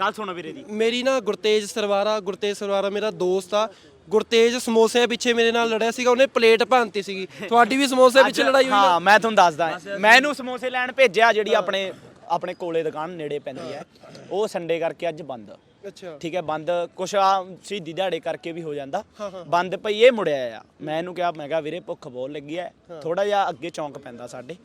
ਗੱਲ ਸੁਣੋ ਵੀਰੇ ਦੀ। ਮੇਰੀ ਨਾ ਗੁਰਤੇਜ ਸਰਵਾਰਾ ਗੁਰਤੇਜ ਸਰਵਾਰਾ ਮੇਰਾ ਦੋਸਤ ਆ। ਗੁਰਤੇਜ ਸਮੋਸਿਆਂ ਪਿੱਛੇ ਮੇਰੇ ਨਾਲ ਲੜਿਆ ਸੀਗਾ ਉਹਨੇ ਪਲੇਟ ਭੰਨਤੀ ਸੀਗੀ। ਤੁਹਾਡੀ ਵੀ ਸਮੋਸੇ ਪਿੱਛੇ ਲੜਾਈ ਹੋਈ ਨਾ? ਹਾਂ ਮੈਂ ਤੁਹਾਨੂੰ ਦੱਸਦਾ ਮੈਂ ਇਹਨੂੰ ਸਮੋਸੇ ਲੈਣ ਭੇਜਿਆ ਜਿਹੜੀ ਆਪਣੇ ਆਪਣੇ ਕੋਲੇ ਦੁਕਾਨ ਨੇੜੇ ਪੈਂਦੀ ਹੈ। ਉਹ ਸੰਡੇ ਕਰਕੇ ਅੱਜ ਬੰਦ। ਅੱਛਾ। ਠੀਕ ਹੈ ਬੰਦ। ਕੁਛ ਆ ਸ਼ਹੀਦੀ ਦਿਹਾੜੇ ਕਰਕੇ ਵੀ ਹੋ ਜਾਂਦਾ। ਬੰਦ ਪਈ ਇਹ ਮੁੜਿਆ ਆ। ਮੈਂ ਇਹਨੂੰ ਕਿਹਾ ਮੈਂ ਕਿਹਾ ਵੀਰੇ ਭੁੱਖ ਬਹੁਤ ਲੱਗੀ ਐ ਥੋੜਾ ਜਿਹਾ ਅੱਗੇ ਚੌਂਕ ਪੈਂਦਾ ਸਾਡੇ।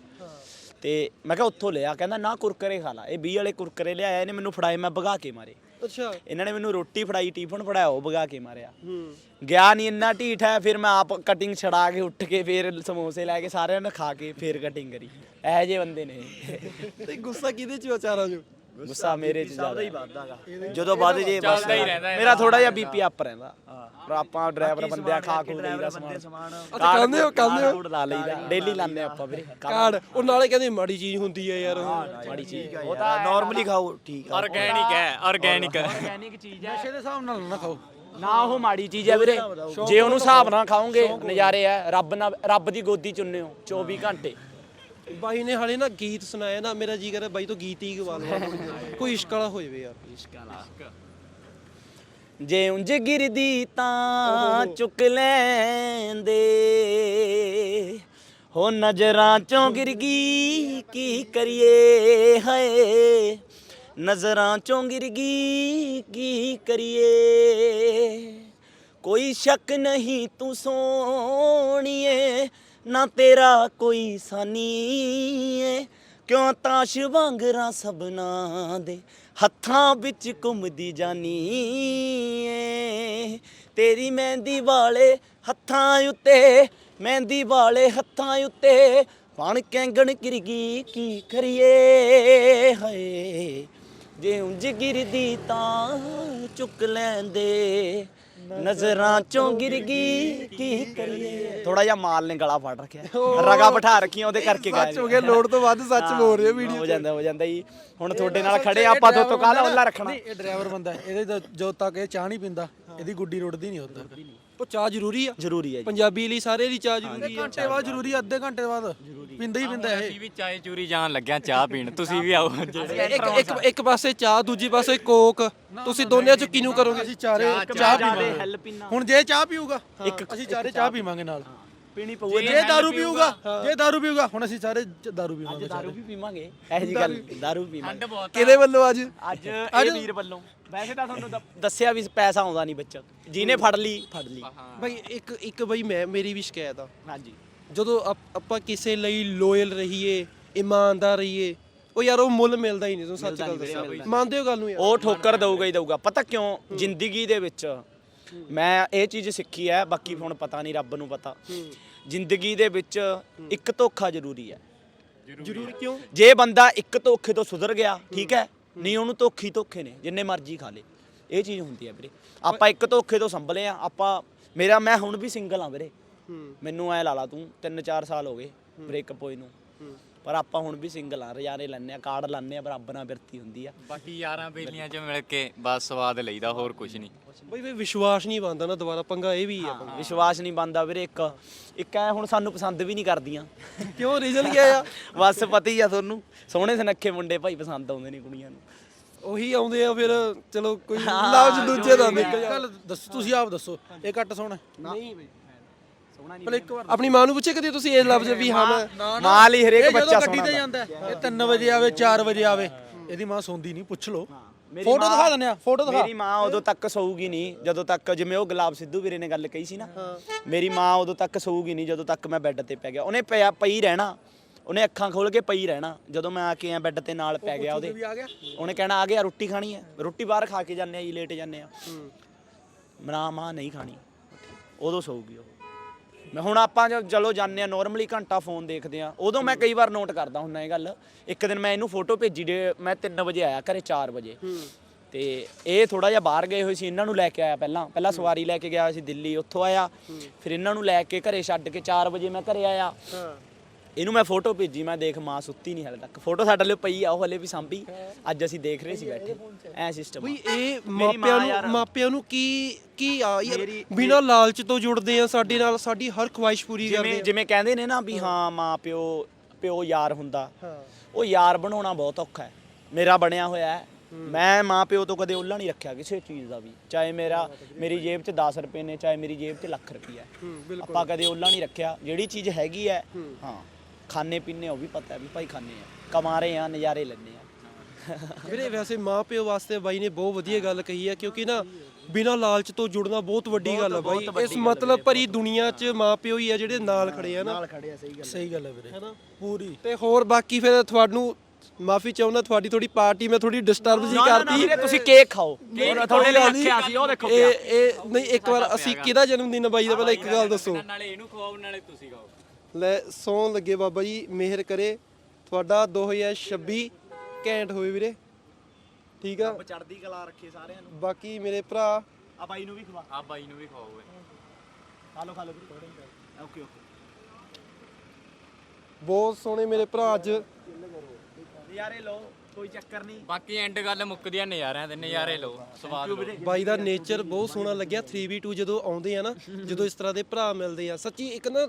ਤੇ ਮੈਂ ਕਿਹਾ ਉੱਥੋਂ ਲਿਆ। ਕਹਿੰਦਾ ਨਾ ਕੁਰਕਰੇ ਖਾ ਲਾ। ਇਹ 20 ਵਾਲੇ ਕੁਰਕਰੇ ਲਿਆਇਆ ਇਹਨੇ ਮੈਨੂੰ ਫੜਾਏ ਮੈਂ ਭਗਾ ਕੇ ਮਾਰੇ। ਅੱਛਾ। ਇਹਨਾਂ ਨੇ ਮੈਨੂੰ ਰੋਟੀ ਫੜਾਈ ਟਿਫਨ ਫੜਾਇਆ ਉਹ ਭਗਾ ਕੇ ਮਾਰਿਆ। ਹੂੰ। ਗਿਆ ਨਹੀਂ ਇੰਨਾ ਢੀਠ ਹੈ ਫਿਰ ਮੈਂ ਆਪ ਕਟਿੰਗ ਛੜਾ ਕੇ ਉੱਠ ਕੇ ਫਿਰ ਸਮੋਸੇ ਲੈ ਕੇ ਸਾਰਿਆਂ ਨੇ ਖਾ ਕੇ ਫਿਰ ਕਟਿੰਗ ਕਰੀ। ਇਹੋ ਜਿਹੇ ਬੰਦੇ ਨੇ ਤੇ ਗੁੱਸਾ ਕਿਹਦੇ ਚ ਵਿਚਾਰਾਂ ਚ? ਗੁੱਸਾ ਮੇਰੇ ਚ ਜ਼ਿਆਦਾ ਹੀ। ਵੱਧਦਾਗਾ ਜਦੋਂ ਵੱਧ ਜੇ ਬਸ ਚੱਲਦਾ ਹੀ ਰਹਿੰਦਾ ਮੇਰਾ ਥੋੜਾ ਜਿਹਾ ਬੀਪੀ ਅਪ ਰਹਿੰਦਾ। ਪਰ ਆਪਾਂ ਡਰਾਈਵਰ ਬੰਦੇ ਆ ਖਾ ਖੂ ਲਈਦਾ ਸਮਾਨ। ਅੱਛਾ ਕਹਿੰਦੇ ਹੋ ਕਹਿੰਦੇ ਹੋ। ਲਾ ਲਈਦਾ ਡੇਲੀ ਲਾਉਂਦੇ ਆਪਾਂ ਵੀਰੇ। ਕਾਰਡ ਉਹ ਨਾਲੇ ਕਹਿੰਦੇ ਮਾੜੀ ਚੀਜ਼ ਹੁੰਦੀ ਹੈ ਯਾਰ। ਮਾੜੀ ਚੀਜ਼ ਉਹ ਤਾਂ ਨਾਰਮਲੀ ਖਾਓ ਠੀਕ ਆ। ਆਰਗੈਨਿਕ ਹੈ ਆਰਗੈਨਿਕ ਆਰਗੈਨਿਕ ਚੀਜ਼ ਹੈ। ਨਸ਼ੇ ਦੇ ਹਿਸਾਬ ਨਾਲ ਨਾ ਖਾਓ। ਨਾ ਉਹ ਮਾੜੀ ਚੀਜ਼ ਹੈ ਵੀਰੇ। ਜੇ ਉਹਨੂੰ ਹਿਸਾਬ ਨਾਲ ਖਾਓਗੇ ਨਜ਼ਾਰੇ ਆ ਰੱਬ ਨਾਲ ਰੱਬ ਦੀ ਗੋਦੀ ਚੁੰਨੇ ਹੋ। 24 ਘੰਟੇ। ਬਾਈ ਨੇ ਹਾਲੇ ਨਾ ਗੀਤ ਸੁਣਾਇਆ ਨਾ ਮੇਰਾ ਜੀ ਕਰੇ ਬਾਈ ਤੋਂ ਗੀਤ ਹੀ ਗਵਾ ਲਵਾਂ ਕੋਈ ਇਸ਼ਕ ਵਾਲਾ ਹੋ ਜਾਵੇ ਯਾਰ ਜੇ ਉਂਝ ਗਿਰਦੀ ਤਾਂ ਚੁੱਕ ਲੈਂਦੇ। ਹੋ ਨਜ਼ਰਾਂ ਚੋਂ ਗਿਰ ਗਈ ਕੀ ਕਰੀਏ ਹਾਏ। ਨਜ਼ਰਾਂ ਚੋਂ ਗਿਰ ਗਈ ਕੀ ਕਰੀਏ। ਕੋਈ ਸ਼ੱਕ ਨਹੀਂ ਤੂੰ ਸੋਹਣੀਏ। ਨਾ ਤੇਰਾ ਕੋਈ ਸਾਨੀ ਏ। ਕਿਉਂ ਤਾਸ਼ ਵਾਂਗਰਾਂ ਸਭਨਾ ਦੇ ਹੱਥਾਂ ਵਿੱਚ ਘੁੰਮਦੀ ਜਾਨੀ ਏ। ਤੇਰੀ ਮਹਿੰਦੀ ਵਾਲੇ ਹੱਥਾਂ ਉੱਤੇ, ਮਹਿੰਦੀ ਵਾਲੇ ਹੱਥਾਂ ਉੱਤੇ ਫਣ ਕੈਂਗਣ ਗਿਰਗੀ ਕੀ ਕਰੀਏ? ਹਏ, ਜੇ ਉਂਝ ਗਿਰਦੀ ਤਾਂ ਚੁੱਕ ਲੈਂਦੇ। ਨਜ਼ਰਾਂ ਚੋਂ ਗਿਰ ਗਈ ਕੀ ਕਰੀਏ? ਥੋੜਾ ਜਿਹਾ ਮਾਲ ਨੇ ਗਲਾ ਫੜ ਰੱਖਿਆ। ਰਗਾ ਬਿਠਾ ਰੱਖੀਆਂ ਉਹਦੇ ਕਰਕੇ ਗਾਇਆ ਸੱਚ ਹੋ ਗਿਆ ਲੋੜ ਤੋਂ ਵੱਧ ਸੱਚ ਬੋਲ ਰਹੇ ਵੀਡੀਓ ਹੋ ਜਾਂਦਾ ਹੋ ਜਾਂਦਾ ਜੀ। ਹੁਣ ਤੁਹਾਡੇ ਨਾਲ ਖੜੇ ਆਪਾਂ ਤੋਂ ਤੋਂ ਕਾਹਦਾ ਉੱਲਾ ਰੱਖਣਾ? ਇਹ ਡਰਾਈਵਰ ਬੰਦਾ ਇਹਦੇ ਜਦੋਂ ਤੱਕ ਇਹ ਚਾਹ ਨਹੀਂ ਪੀਂਦਾ ਇਹਦੀ ਗੁੱਡੀ ਰੁੜਦੀ ਨਹੀਂ ਉੱਧਰ। ਉਹ ਚਾਹ ਜ਼ਰੂਰੀ ਆ। ਜ਼ਰੂਰੀ ਹੈ ਜੀ। ਪੰਜਾਬੀ ਲਈ ਸਾਰੇ ਦੀ ਚਾਹ ਜ਼ਰੂਰੀ ਆ। ਘੰਟੇ ਬਾਅਦ ਜ਼ਰੂਰੀ ਆ, ਅੱਧੇ ਘੰਟੇ ਬਾਅਦ। ਪੀਂਦਾ ਹੀ ਪੀਂਦਾ ਇਹ। ਅਸੀਂ ਵੀ ਚਾਏ ਚੂਰੀ ਜਾਣ ਲੱਗਿਆ ਚਾਹ ਪੀਣ ਤੁਸੀਂ ਵੀ ਆਓ। ਇੱਕ ਇੱਕ ਇੱਕ ਪਾਸੇ ਚਾਹ ਦੂਜੀ ਪਾਸੇ ਕੋਕ। ਤੁਸੀਂ ਦੋਨਿਆਂ ਚ ਕਿਨੂੰ ਕਰੋਗੇ? ਅਸੀਂ ਚਾਰੇ ਚਾਹ ਪੀਵਾਂਗੇ। ਹੁਣ ਜੇ ਚਾਹ ਪੀਊਗਾ ਅਸੀਂ ਚਾਰੇ ਚਾਹ ਪੀਵਾਂਗੇ ਨਾਲ। ਪੀਣੀ ਪਊ ਜੇ दारू ਪੀਊਗਾ ਜੇ दारू ਪੀਊਗਾ ਹੁਣ ਅਸੀਂ ਸਾਰੇ ਚ- दारू ਪੀਵਾਂਗੇ ਦਾਰੂ ਵੀ ਪੀਵਾਂਗੇ ਇਹੋ ਜੀ ਗੱਲ ਦਾਰੂ ਪੀਵਾਂਗੇ ਕਿਹਦੇ ਵੱਲੋਂ ਅੱਜ ਅੱਜ ਇਹ ਵੀਰ ਵੱਲੋਂ ਵੈਸੇ ਤਾਂ ਤੁਹਾਨੂੰ ਦ- ਦੱਸਿਆ ਵੀ ਪੈਸਾ ਆਉਂਦਾ ਨਹੀਂ ਬੱਚਾ ਜਿਹਨੇ ਫੜ ਲਈ ਫੜ ਲਈ ਭਾਈ ਇੱਕ ਇੱਕ ਬਈ ਮੈਂ ਮੇਰੀ ਵੀ ਸ਼ਿਕਾਇਤ ਆ ਹਾਂਜੀ ਜਦੋਂ ਆਪ- ਆਪਾਂ ਕਿਸੇ ਲਈ ਲੋਇਲ ਰਹੀਏ ਇਮਾਨਦਾਰ ਰਹੀਏ ਉਹ ਯਾਰ ਉਹ ਮੁੱਲ ਮਿਲਦਾ ਹੀ ਨਹੀਂ ਤੁਹਾਨੂੰ ਸੱਚ ਗੱਲ ਦੱਸਾਂ ਮੰਨਦੇ ਹੋ ਗੱਲ ਨੂੰ ਯਾਰ ਉਹ ਠੋਕਰ ਦਊਗਾ ਹੀ ਦਊਗਾ ਪਤਾ ਕਿਉਂ ਜ਼ਿੰਦਗੀ ਦੇ ਵਿੱਚ ਮੈਂ ਇਹ ਚੀਜ਼ ਸਿੱਖੀ ਹੈ ਬਾਕੀ ਹੁਣ ਪਤਾ ਨਹੀਂ ਰੱਬ ਨੂੰ ਪਤਾ। ਜ਼ਿੰਦਗੀ ਦੇ ਵਿੱਚ ਇੱਕ ਧੋਖਾ ਜ਼ਰੂਰੀ ਹੈ। ਜ਼ਰੂਰ ਕਿਉਂ? ਜੇ ਬੰਦਾ ਇੱਕ ਧੋਖੇ ਤੋਂ ਸੁਧਰ ਗਿਆ ਠੀਕ ਹੈ? ਨਹੀਂ ਉਹਨੂੰ ਧੋਖੀ ਧੋਖੇ ਨੇ ਜਿੰਨੇ ਮਰਜ਼ੀ ਖਾ ਲੇ। ਇਹ ਚੀਜ਼ ਹੁੰਦੀ ਹੈ ਵੀਰੇ। ਆਪਾਂ ਇੱਕ ਧੋਖੇ ਤੋਂ ਸੰਭਲੇ ਆ ਆਪਾਂ ਮੇਰਾ ਮੈਂ ਹੁਣ ਵੀ ਸਿੰਗਲ ਆ ਵੀਰੇ। ਮੈਨੂੰ ਐ ਲਾ ਲਾ ਤੂੰ 3-4 ਸਾਲ ਹੋ ਗਏ ਬ੍ਰੇਕਅਪ ਹੋਏ ਨੂੰ। ਪਰ ਆਪਾਂ ਹੁਣ ਵੀ ਸਿੰਗਲ ਆ ਰਜਾਰੇ ਲੈਣੇ ਆ ਕਾਰਡ ਲਾਣੇ ਆ ਬਰਾਬਰ ਨਾਲ ਬਿਰਤੀ ਹੁੰਦੀ ਆ। ਬਾਕੀ ਯਾਰਾਂ ਬੇਲੀਆਂ 'ਚ ਮਿਲ ਕੇ ਬਸ ਸਵਾਦ ਲਈਦਾ ਹੋਰ ਕੁਝ ਨਹੀਂ। ਬਈ ਬਈ ਵਿਸ਼ਵਾਸ ਨਹੀਂ ਬਣਦਾ ਨਾ ਦੁਬਾਰਾ ਪੰਗਾ ਇਹ ਵੀ ਆ। ਵਿਸ਼ਵਾਸ ਨਹੀਂ ਬੰਦਾ ਵੀਰੇ ਇੱਕ। ਇੱਕ ਐ ਹੁਣ ਸਾਨੂੰ ਪਸੰਦ ਵੀ ਨਹੀਂ ਕਰਦੀਆਂ। ਕਿਉਂ ਰੀਜ਼ਨ ਕੀ ਆ ਬਸ ਪਤਾ ਹੀ ਆ ਤੁਹਾਨੂੰ। ਸੋਹਣੇ ਸੁਨੱਖੇ ਮੁੰਡੇ ਭਾਈ ਪਸੰਦ ਆਉਂਦੇ ਨਹੀਂ ਕੁੜੀਆਂ ਨੂੰ। ਉਹੀ ਆਉਂਦੇ ਆ ਫਿਰ ਚਲੋ ਕੋਈ ਲਫ਼ਜ਼ ਦੂਜੇ ਦਾ ਨਿਕਲ ਜਾ ਗੱਲ ਦੱਸੋ ਤੁਸੀਂ ਆਪ ਦੱਸੋ। ਇਹ ਘੱਟ ਸੋਹਣਾ ਨਹੀਂ ਬਈ ਆਪਣੀ ਮਾਂ ਨੂੰ ਪੁੱਛੇ ਕਦੇ ਤੁਸੀਂ ਇਹ ਲਫ਼ਜ਼ ਵੀ ਹਾਂ ਮੈਂ ਮਾਂ ਲਈ ਹਰੇਕ ਇਹ ਬੱਚਾ ਜਦੋਂ ਗੱਡੀ ਤੇ ਜਾਂਦਾ ਹੈ, ਇਹ 3 ਵਜੇ ਆਵੇ 4 ਵਜੇ ਆਵੇ। ਇਹਦੀ ਮਾਂ ਸੌਂਦੀ ਨਹੀਂ ਪੁੱਛ ਲਓ। ਮੇਰੀ ਫੋਟੋ ਮਾਂ- ਦਿਖਾ ਦਿੰਦੇ ਆ ਫੋਟੋ ਦਿਖਾ। ਮੇਰੀ ਮਾਂ ਉਦੋਂ ਤੱਕ ਸੌਊਗੀ ਨਹੀਂ ਜਦੋਂ ਤੱਕ ਜਿਵੇਂ ਉਹ ਗੁਲਾਬ ਸਿੱਧੂ ਵੀਰੇ ਨੇ ਗੱਲ ਕਹੀ ਸੀ ਨਾ। ਮੇਰੀ ਮਾਂ ਉਦੋਂ ਤੱਕ ਸੌਊਗੀ ਨਹੀਂ ਜਦੋਂ ਤੱਕ ਮੈਂ ਬੈੱਡ ਤੇ ਪੈ ਗਿਆ। ਉਹਨੇ ਪਿਆ ਪਈ ਰਹਿਣਾ। ਉਹਨੇ ਅੱਖਾਂ ਖੋਲ ਕੇ ਪਈ ਰਹਿਣਾ। ਜਦੋਂ ਮੈਂ ਆ ਕੇ ਆ ਬੈੱਡ ਤੇ ਨਾਲ ਪੈ ਗਿਆ ਉਹਦੇ। ਵੀ ਆ ਗਿਆ? ਉਹਨੇ ਕਹਿਣਾ ਆ ਗਿਆ ਰੋਟੀ ਖਾਣੀ ਹੈ? ਰੋਟੀ ਬਾਹਰ ਖਾ ਕੇ ਜਾਂਦੇ ਆ ਜੀ ਲੇਟ ਜਾਂਦੇ ਆ ਮਨਾ ਮਾਂ ਨਹੀਂ ਖਾਣੀ। ਉਦੋਂ ਸੌਊਗੀ ਉਹ। ਮੈਂ ਹੁਣ ਆਪਾਂ ਜਦ ਚਲੋ ਜਾਂਦੇ ਆ ਨਾਰਮਲੀ ਘੰਟਾ ਫੋਨ ਦੇਖਦੇ ਆ ਉਦੋਂ ਮੈਂ ਕਈ ਵਾਰ ਨੋਟ ਕਰਦਾ ਹੁੰਦਾ ਇਹ ਗੱਲ। ਇੱਕ ਦਿਨ ਮੈਂ ਇਹਨੂੰ ਫੋਟੋ ਭੇਜੀ ਡੇ ਮੈਂ 3 ਵਜੇ ਆਇਆ ਘਰੇ 4 ਵਜੇ। ਤੇ ਇਹ ਥੋੜਾ ਜਿਹਾ ਬਾਹਰ ਗਏ ਹੋਏ ਸੀ ਇਹਨਾਂ ਨੂੰ ਲੈ ਕੇ ਆਇਆ ਪਹਿਲਾਂ। ਪਹਿਲਾਂ ਸਵਾਰੀ ਲੈ ਕੇ ਗਿਆ ਸੀ ਦਿੱਲੀ ਉੱਥੋਂ ਆਇਆ। ਫਿਰ ਇਹਨਾਂ ਨੂੰ ਲੈ ਕੇ ਘਰੇ ਛੱਡ ਕੇ 4 ਵਜੇ ਮੈਂ ਘਰੇ ਆਇਆ। ਇਹਨੂੰ ਮੈਂ ਫੋਟੋ ਭੇਜੀ ਮੈਂ ਦੇਖ ਮਾਂ ਸੁੱਤੀ ਨਹੀਂ ਹਲੇ ਤੱਕ। ਫੋਟੋ ਸਾਡੇ ਲਈ ਪਈ ਆ ਉਹ ਹਲੇ ਵੀ ਸਾਂਭੀ। ਅੱਜ ਅਸੀਂ ਦੇਖ ਰਹੇ ਸੀ ਬੈਠੇ। ਐ ਸਿਸਟਮ ਬਈ ਇਹ ਮਾਪਿਆਂ ਨੂੰ ਮਾਪਿਆਂ ਨੂੰ ਕੀ ਕੀ ਆ ਯਾਰ ਬਿਨਾਂ ਲਾਲਚ ਤੋਂ ਜੁੜਦੇ ਆ ਸਾਡੇ ਨਾਲ ਸਾਡੀ ਹਰ ਖੁਆਇਸ਼ ਪੂਰੀ ਕਰਦੇ ਜਿਵੇਂ ਜਿਵੇਂ ਕਹਿੰਦੇ ਨੇ ਨਾ ਵੀ ਹਾਂ ਮਾਂ ਪਿਓ ਪਿਓ ਯਾਰ ਹੁੰਦਾ। ਉਹ ਯਾਰ ਬਣਾਉਣਾ ਬਹੁਤ ਔਖਾ ਹੈ। ਮੇਰਾ ਬਣਿਆ ਹੋਇਆ ਹੈ। ਮੈਂ ਮਾਂ ਪਿਓ ਤੋਂ ਕਦੇ ਉੱਲਾ ਨਹੀਂ ਰੱਖਿਆ ਕਿਸੇ ਚੀਜ਼ ਦਾ ਵੀ। ਚਾਹੇ ਮੇਰਾ ਮੇਰੀ ਜੇਬ 'ਚ 10 ਰੁਪਏ ਨੇ ਚਾਹੇ ਮੇਰੀ ਜੇਬ 'ਚ ਲੱਖ ਰੁਪਏ ਹੈ। ਆਪਾਂ ਕਦੇ ਉੱਲਾ ਨਹੀਂ ਰੱਖਿਆ। ਜਿਹੜੀ ਚੀਜ਼ ਹੈਗੀ ਹੈ। ਹਾਂ। ਖਾਣੇ ਪੀਣੇ ਉਹ ਵੀ ਪਤਾ ਹੈ ਵੀ ਭਾਈ ਖਾਣੇ ਆ। ਕਮਾ ਰਹੇ ਆ ਨਜ਼ਾਰੇ ਲੈਣੇ ਆ। ਵੀਰੇ ਵੈਸੇ ਮਾਂ ਪਿਓ ਵਾਸਤੇ ਬਾਈ ਨੇ ਬਹੁਤ ਵਧੀਆ ਗੱਲ ਕਹੀ ਹੈ ਕਿਉਂਕਿ ਨਾ ਬਿਨਾਂ ਲਾਲਚ ਤੋਂ ਜੁੜਨਾ ਬਹੁਤ ਵੱਡੀ ਗੱਲ ਹੈ ਬਾਈ। ਇਸ ਮਤਲਬ ਭਰੀ ਦੁਨੀਆ 'ਚ ਮਾਂ ਪਿਓ ਹੀ ਆ ਜਿਹੜੇ ਨਾਲ ਖੜੇ ਆ ਨਾ। ਸਹੀ ਗੱਲ ਹੈ ਵੀਰੇ ਪੂਰੀ। ਤੇ ਹੋਰ ਬਾਕੀ ਫਿਰ ਤੁਹਾਨੂੰ ਮਾਫੀ ਚਾਹੁੰਦਾ ਤੁਹਾਡੀ ਥੋੜੀ ਪਾਰਟੀ ਮੈਂ ਥੋੜੀ ਡਿਸਟਰਬ ਜੀ ਕਰਤੀ। ਵੀਰੇ ਤੁਸੀਂ ਕੇਕ ਖਾਓ। ਤੁਹਾਡੇ ਲਈ ਰੱਖਿਆ ਸੀ ਉਹ ਦੇਖੋ ਇਹ ਇਹ ਨਹੀਂ ਇੱਕ ਵਾਰ ਅਸੀਂ ਕਿਹਦਾ ਜਨਮ ਦਿਨ ਆ ਬਾਈ ਦਾ? ਪਹਿਲਾਂ ਇੱਕ ਗੱਲ ਦੱਸੋ। ਨਾਲੇ ਇਹਨੂੰ ਖਵਾਓ ਨਾਲੇ ਤੁਸੀਂ ਖਾਓ। ਲੈ ਸੌਣ ਲੱਗੇ ਬਾਬਾ ਜੀ ਮਿਹਰ ਕਰੇ। ਤੁਹਾਡਾ 2026 ਘੈਂਟ ਹੋਵੇ ਵੀਰੇ। ਠੀਕ ਆ। ਚੜਦੀ ਕਲਾ ਰੱਖੇ ਸਾਰਿਆਂ ਨੂੰ। ਬਾਕੀ ਮੇਰੇ ਭਰਾ। ਆ ਬਾਈ ਨੂੰ ਵੀ ਖਵਾ। ਆ ਬਾਈ ਨੂੰ ਵੀ ਖਵਾਓ ਇਹ। ਖਾ ਲਓ ਖਾ ਲਓ ਵੀਰੇ। Okay okay. ਬਹੁਤ ਸੋਹਣੇ ਮੇਰੇ ਭਰਾ ਅੱਜ। ਨਜ਼ਾਰੇ ਲਓ ਕੋਈ ਚੱਕਰ ਨਹੀਂ। ਬਾਕੀ ਐਂਡ ਗੱਲ ਮੁੱਕਦੀ ਆ ਨਜ਼ਾਰਿਆਂ ਦੇ ਨਜ਼ਾਰੇ ਲਓ ਸਵਾਦ ਲਓ। ਬਾਈ ਦਾ ਨੇਚਰ ਬਹੁਤ ਸੋਹਣਾ ਲੱਗਿਆ। 3v2 ਜਦੋਂ ਆਉਂਦੇ ਆ ਨਾ ਜਦੋਂ ਇਸ ਤਰ੍ਹਾਂ ਦੇ ਭਰਾ ਮਿਲਦੇ ਆ। ਸੱਚੀ ਇੱਕ ਨਾ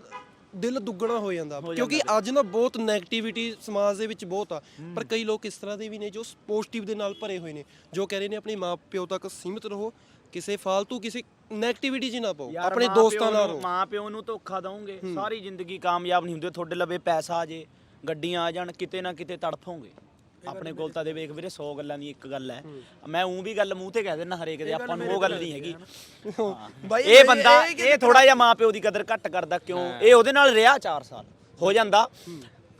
ਦਿਲ ਦੁੱਗਣਾ ਹੋ ਜਾਂਦਾ। ਕਿਉਂਕਿ ਅੱਜ ਨਾ ਬਹੁਤ 네ਗੇਟਿਵਿਟੀ ਸਮਾਜ ਦੇ ਵਿੱਚ ਬਹੁਤ ਆ। ਪਰ ਕਈ ਲੋਕ ਇਸ ਤਰ੍ਹਾਂ ਦੇ ਵੀ ਨੇ ਜੋ ਪੋਜ਼ਿਟਿਵ ਦੇ ਨਾਲ ਭਰੇ ਹੋਏ ਨੇ ਜੋ ਕਹਿ ਰਹੇ ਨੇ ਆਪਣੇ ਮਾਪਿਓ ਤੱਕ ਸੀਮਿਤ ਰਹੋ ਕਿਸੇ ਫਾਲਤੂ ਕਿਸੇ 네ਗੇਟਿਵਿਟੀ 'ਚ ਨਾ ਪਾਓ ਆਪਣੇ ਦੋਸਤਾਂ ਨਾਲ ਰਹੋ। ਮਾਂ ਪਿਓ ਨੂੰ ਧੋਖਾ ਦੋਗੇ ਸਾਰੀ ਜ਼ਿੰਦਗੀ ਕਾਮਯਾਬ ਨਹੀਂ ਹੁੰਦੇ ਤੁਹਾਡੇ ਲਵੇ ਪੈਸਾ ਆ ਜੇ ਗੱਡੀਆਂ ਆ ਜਾਣ ਕਿਤੇ ਨਾ ਕਿਤੇ ਤੜਫੋਗੇ। ਆਪਣੇ ਕੋਲ ਤਾਂ ਦੇ ਵੇਖ ਵੀਰੇ 100 ਗੱਲਾਂ ਦੀ ਇੱਕ ਗੱਲ ਹੈ। ਮੈਂ ਉਂ ਵੀ ਗੱਲ ਮੂੰਹ ਤੇ ਕਹਿ ਦਿੰਦਾ ਹਰੇਕ ਦੇ ਆਪਾਂ ਨੂੰ ਉਹ ਗੱਲ ਨਹੀਂ ਹੈਗੀ ਬਾਈ ਇਹ ਬੰਦਾ ਇਹ ਥੋੜਾ ਜਿਹਾ ਮਾਂ ਪਿਓ ਦੀ ਕਦਰ ਘੱਟ ਕਰਦਾ ਕਿਉਂ? ਇਹ ਉਹਦੇ ਨਾਲ ਰਿਹਾ 4 ਸਾਲ ਹੋ ਜਾਂਦਾ।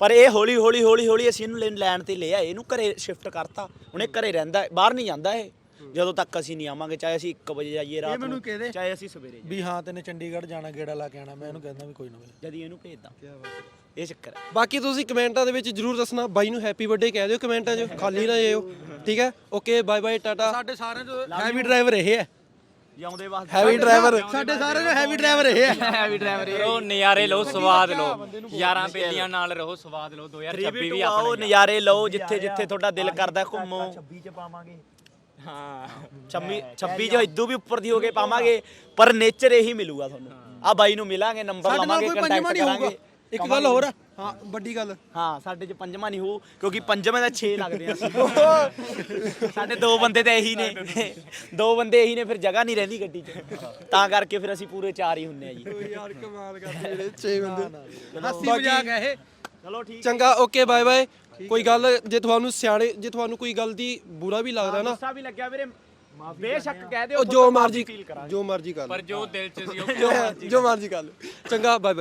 ਪਰ ਇਹ ਹੌਲੀ ਹੌਲੀ ਹੌਲੀ ਹੌਲੀ ਅਸੀਂ ਇਹਨੂੰ ਲੈਣ- ਤੇ ਲਿਆ ਇਹਨੂੰ ਘਰੇ ਸ਼ਿਫਟ ਕਰਤਾ। ਹੁਣ ਇਹ ਘਰੇ ਰਹਿੰਦਾ ਬਾਹਰ ਨਹੀਂ ਜਾਂਦਾ ਇਹ। ਜਦੋਂ ਤੱਕ ਅਸੀਂ ਨਹੀਂ ਆਵਾਂਗੇ ਚਾਹੇ ਅਸੀਂ 1 ਵਜੇ ਜਾਈਏ ਰਾਤ ਨੂੰ। ਚਾਹੇ ਅਸੀਂ ਸਵੇਰੇ ਵੀ ਹਾਂ ਤੈਨੇ ਚੰਡੀਗੜ੍ਹ ਜਾਣਾ ਗੇੜਾ ਲਾ ਕੇ ਆਣਾ ਮੈਂ ਇਹਨੂੰ ਕਹਿੰਦਾ ਵੀ ਕੋਈ ਨਾ ਜਦ ਇਹਨੂੰ ਭੇਜਦਾ। ਇਹ ਚੱਕਰ ਹੈ। ਬਾਕੀ ਤੁਸੀਂ ਕਮੈਂਟਾਂ ਦੇ ਵਿੱਚ ਜਰੂਰ ਦੱਸਣਾ ਬਾਈ ਨੂੰ ਹੈਪੀ ਬਰਥਡੇ ਕਹਿ ਦਿਓ ਕਮੈਂਟਾਂ 'ਚ ਖਾਲੀ ਨਾ ਜਾਇਓ ਠੀਕ ਹੈ? ਓਕੇ ਬਾਏ ਬਾਏ ਟਾਟਾ ਸਾਡੇ ਸਾਰਿਆਂ ਤੋਂ ਹੈਵੀ ਡਰਾਈਵਰ ਇਹ ਹੈ। ਜਿਉਂਦੇ ਵਾਸਤੇ। ਹੈਵੀ ਡਰਾਈਵਰ ਸਾਡੇ ਸਾਰਿਆਂ ਤੋਂ ਹੈਵੀ ਡਰਾਈਵਰ ਇਹ ਹੈ। ਹੈਵੀ ਡਰਾਈਵਰ ਰਹੋ ਨਜ਼ਾਰੇ ਲਓ ਸਵਾਦ ਲਓ। ਯਾਰਾਂ ਬੇਲੀਆਂ ਨਾਲ ਰਹੋ ਸਵਾਦ ਲਓ। 2026 ਵੀ ਆਓ ਆਪਣਾ ਨਜ਼ਾਰੇ ਲਓ ਜਿੱਥੇ ਜਿੱਥੇ ਤੁਹਾਡਾ ਦਿਲ ਕਰਦਾ ਘੁੰਮੋ। 26 ਚ ਪਾਵਾਂਗੇ। ਹਾਂ। 26 26 ਜੋ ਇਦੋਂ ਵੀ ਉੱਪਰ ਦੀ ਹੋ ਕੇ ਪਾਵਾਂਗੇ ਪਰ ਨੇਚਰ ਇਹੀ ਮਿਲੂਗਾ ਤੁਹਾਨੂੰ। ਆ ਬਾਈ ਨੂੰ ਮਿਲਾਂਗੇ ਨੰਬਰ ਲਵਾਂਗੇ ਕੰਟੈਕਟ ਕਰਾਂਗੇ। ਇੱਕ ਗੱਲ ਹੋਰ। ਆ ਹਾਂ ਵੱਡੀ ਗੱਲ। ਹਾਂ ਸਾਡੇ ਚ ਪੰਜਵਾਂ ਨਹੀਂ ਹੋਊ ਕਿਉਂਕਿ ਪੰਜਵੇਂ ਦਾ 6 ਲੱਗਦੇ ਆ ਅਸੀਂ। ਸਾਡੇ ਦੋ ਬੰਦੇ ਤਾਂ ਇਹੀ ਨੇ। ਦੋ ਬੰਦੇ ਇਹੀ ਨੇ ਫਿਰ ਜਗ੍ਹਾ ਨਹੀਂ ਰਹਿੰਦੀ ਗੱਡੀ 'ਚ। ਤਾਂ ਕਰਕੇ ਫਿਰ ਅਸੀਂ ਪੂਰੇ ਚਾਰ ਹੀ ਹੁੰਨੇ ਆ ਜੀ। ਯਾਰ ਕਮਾਲ ਕਰਦੇ ਜਿਹੜੇ 6 ਬੰਦੇ। ਹਾਸੀ ਮਜ਼ਾਕ ਹੈ ਇਹ। ਚਲੋ ਠੀਕ ਚੰਗਾ ਓਕੇ ਬਾਏ ਬਾਏ। ਕੋਈ ਗੱਲ ਜੇ ਤੁਹਾਨੂੰ ਸਿਆਣੇ ਜੇ ਤੁਹਾਨੂੰ ਕੋਈ ਗੱਲ ਦੀ ਬੁਰਾ ਵੀ ਲੱਗਦਾ ਨਾ। ਗੁੱਸਾ ਵੀ ਲੱਗਿਆ ਵੀਰੇ। ਬੇਸ਼ੱਕ ਕਹਿ ਦਿਓ ਉਹ ਜੋ ਮਰਜ਼ੀ ਜੋ ਮਰਜ਼ੀ ਕਰ ਪਰ ਜੋ ਦਿਲ 'ਚ ਸੀ ਉਹ। ਜੋ ਮਰਜ਼ੀ ਕਰ ਲਓ। ਚੰਗਾ ਬਾਏ ਬਾਏ।